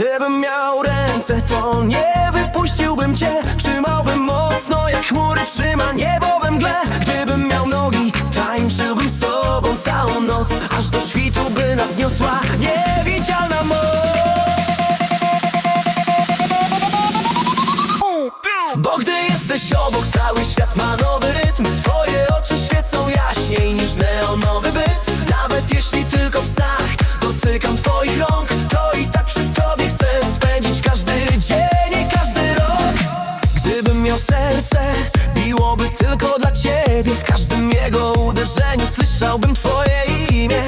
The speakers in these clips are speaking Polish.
Gdybym miał ręce, to nie wypuściłbym cię. Trzymałbym mocno, jak chmury trzyma niebo we mgle. Gdybym miał nogi, tańczyłbym z tobą całą noc Aż do świtu by nas niosła niewidzialna moc. Bo gdy jesteś obok, cały świat ma nowy rytm. Twoje oczy świecą jaśniej niż neonowy Miał serce, biłoby tylko dla ciebie. W każdym jego uderzeniu słyszałbym twoje imię.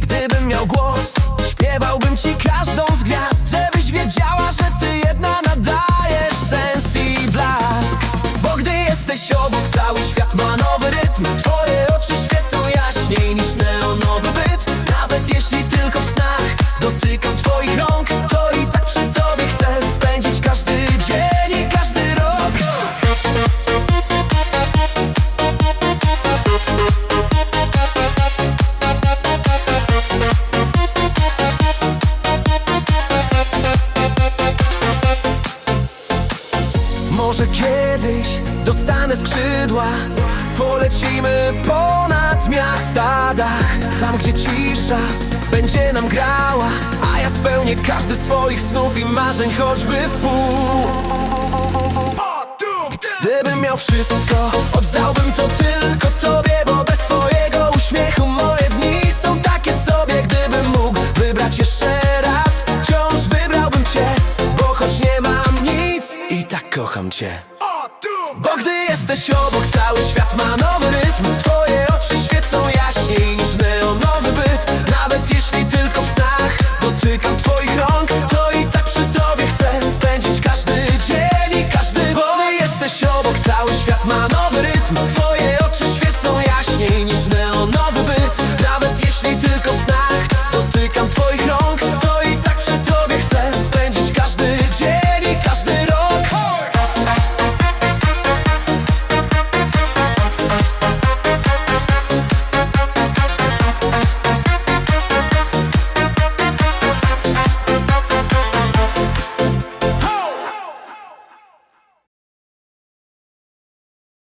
Gdybym miał głos, śpiewałbym ci każdą z gwiazd Żebyś wiedziała, że ty jedna nadajesz sens i blask. Bo gdy jesteś obok, cały świat ma nowy rytm. Twoje oczy świecą jaśniej niż neonowy byt. Nawet jeśli tylko w snach dotykam twoich rąk Może kiedyś dostanę skrzydła? Polecimy ponad miasta dach. Tam gdzie cisza będzie nam grała. A ja spełnię każdy z twoich snów i marzeń choćby w pół. Gdybym miał wszystko, oddałbym to tylko kocham cię. Bo gdy jesteś obok, cały świat ma Twoje